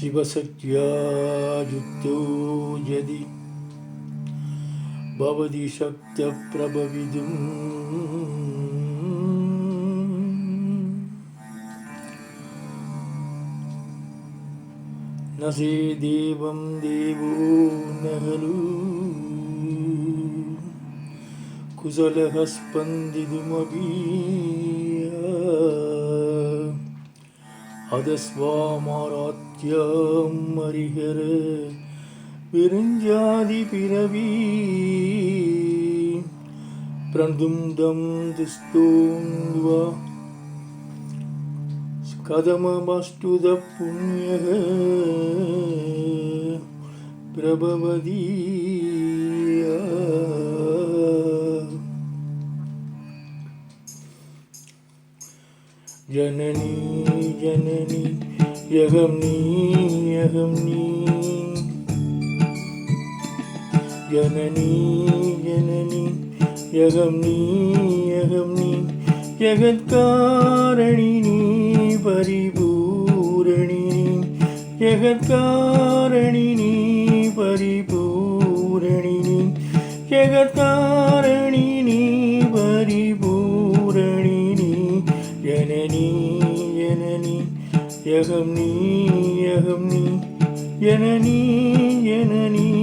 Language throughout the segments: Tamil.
शिवशक्त्या युक्तो यदि भवति शक्त्यप्रभवितुम् न से देवं देवो न खलु कुशलः स्पन्दितुमपि அதஸ்வாமாராத்யம் அறிகிற பெருஞ்சாதி பிறவி பிரந்துந்தம் திஸ்தோங்வா கதமமஸ்துத புண்ணியக பிரபவதி. ஜனனீ ஜனனி யகம் நீ யகம் நீ. ஜனனி ஜனனி யகம் நீ யகம் நீ ஜெகத்காரணி நீ. பரிபூரணி நீ. யகம் நீ யகம் நீ என நீ என நீ.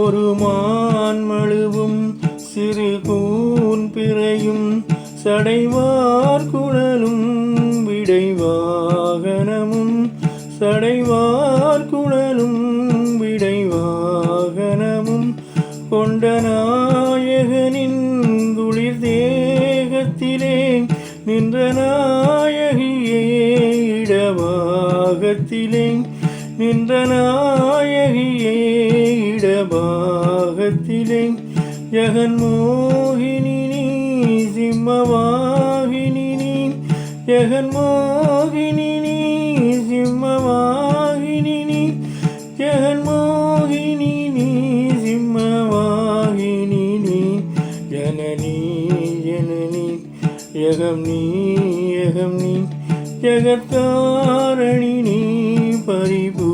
ஒரு மான் மழுவும் சிறு கூன் பிறையும் சடைவார் குழலும் விடைவாகனமும் சடைவார் குழலும் விடைவாகனமும் கொண்ட நாயகனின் குளிர் தேகத்திலே நின்ற நாயகியே இடவாகத்திலே நின்ற நாயகியே உலகத்திலே ஜெகன்மோகினி நீ சிம்மவாகினி நீ. ஜெகன்மோகினி நீ சிம்மவாகினி நீ. ஜெகன்மோகினி நீ சிம்மவாகினி நீ. ஜனனி ஜனனி யகம் நீ. யகம் நீ ஜெகத்தாரணி நீ பரிபூ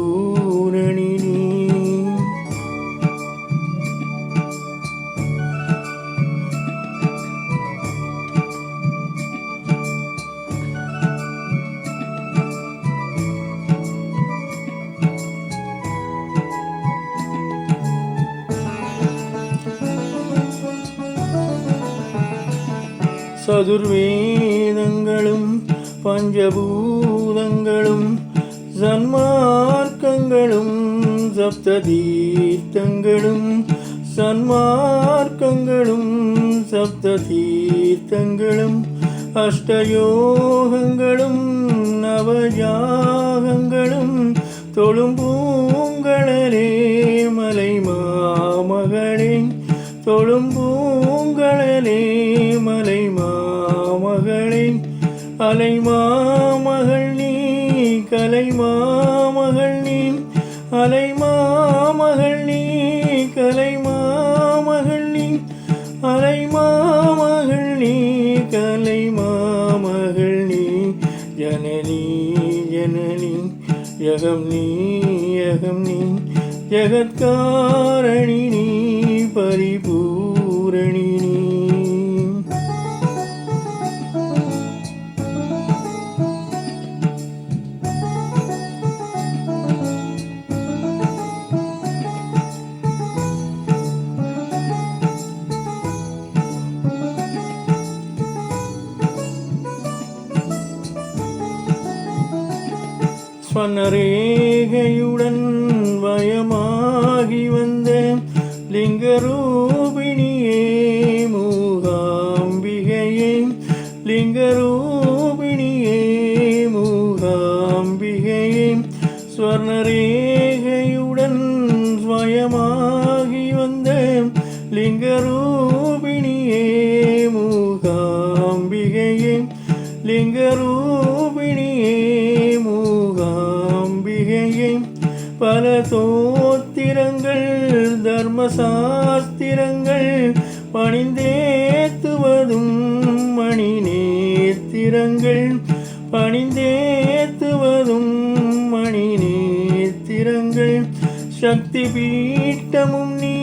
சதுர்வேதங்களும் பஞ்சபூதங்களும் சன்மார்க்கங்களும் சப்த தீர்த்தங்களும் சன்மார்க்கங்களும் சப்த தீர்த்தங்களும் அஷ்டயோகங்களும் நவயாகங்களும் தொழும்பூங்களே மலை மாமகளே தொழும்பூ அலை மாமகள் நீ கலை மாமகள் நீ அலை மாமகள் நீ கலை மாமகள் நீ அலை மாமகள் நீ கலை மாமகள் நீ. ஜனனி ஜனனி யகம் நீ யகம் நீ ஜகத்காரணி நீ பரிபூ பனரேகையுடன் வயமாகி வந்த லிங்கரூபிணியே மூகாம்பிகையே லிங்கரூபிணியே மூகாம்பிகையே. ஸ்வர்ணரேகையுடன் ஸ்வயமாகி வந்த லிங்கரூபிணியே மூகாம்பிகையே லிங்கரூ பல தோத்திரங்கள் தர்மசாஸ்திரங்கள் பணிந்தேத்துவதும் மணி நேத்திரங்கள் பணிந்தேத்துவதும் மணி நேத்திரங்கள் சக்தி பீட்டமும் நீ.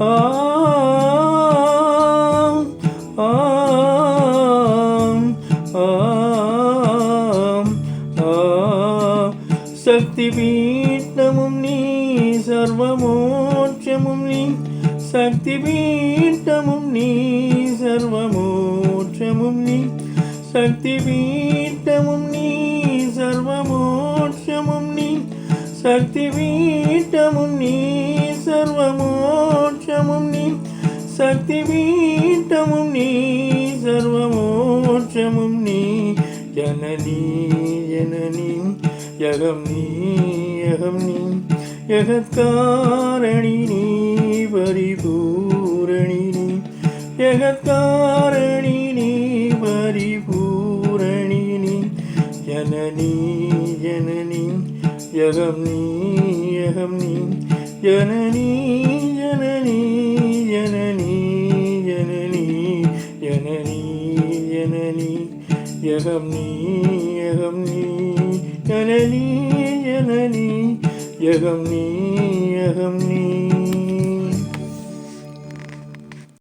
ஆ சக்தி பீட்டமும் நீ சர்வமோட்சமும் நீ சக்தி பீட்டமும் நீ சர்வமோட்சமும் நீ சக்தி பீட்டமும் நீ சர்வமோட்சமும் நீ சக்தி பீட்டமும் நீ சர்வமோட்சமும் நீ சக்தி பீட்டமும் யகம் நீ யகம் நீ யகத்காரணி நீ பரிபூரணி நீ. யகத்காரணி நீ பரிபூரணி நீ. ஜனனி ஜனனி யகம் நீ யகம் நீ ஜனனி ஜனனி ஜனனி ஜனனி ஜனனி ஜனனி யகம் நீ யகம் நீ. ஜனனி ஜனனி யகம் நீ யகம்